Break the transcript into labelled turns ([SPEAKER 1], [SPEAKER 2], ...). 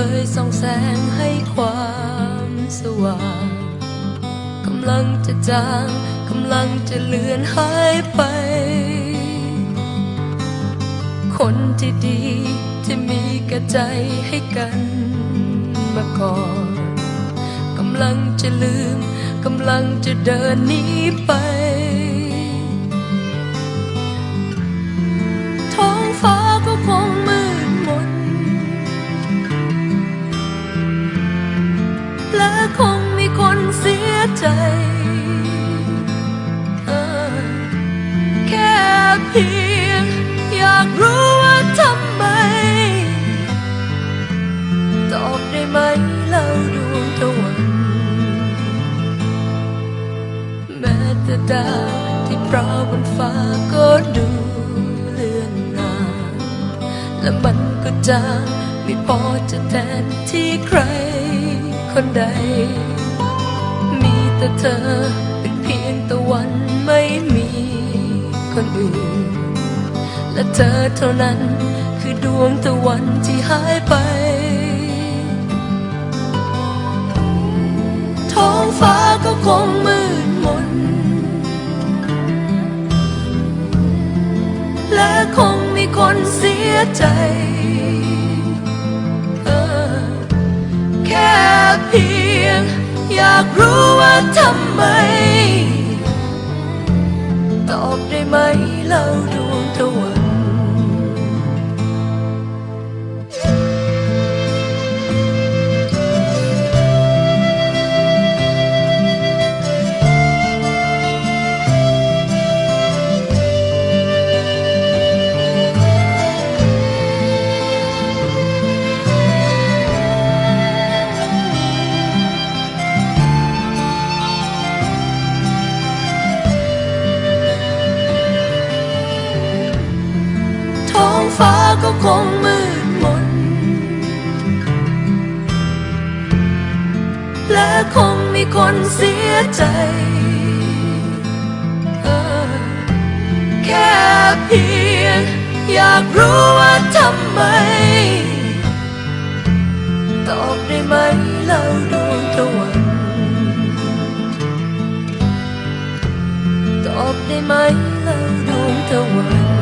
[SPEAKER 1] คยส่องแสงให้ความสว่าง กำลังจะจางกำลังจะเลือนหายไป คนที่ดีที่มีกระใจให้กันมาก่อน กำลังจะลืม กำลังจะเดินหนีไป ดาวที่ปล่าบนฟ้าก็ดูเลือนลางและมันก็จางไม่พอจะแทนที่ใครคนใด มีแต่เธอเป็นเพียงตะวันไม่มีคนอื่น และเธอเท่านั้นคือดวงตะวันที่หายไป คนเสียใจเออแค่เพียง อยากรู้ว่าทำไม คงมีคนเสียใจเออแค่เพียง อยากรู้ว่าทำไม ตอบได้ไหมเล่าดวงตะวัน ตอบได้ไหมเล่าดวงตะวัน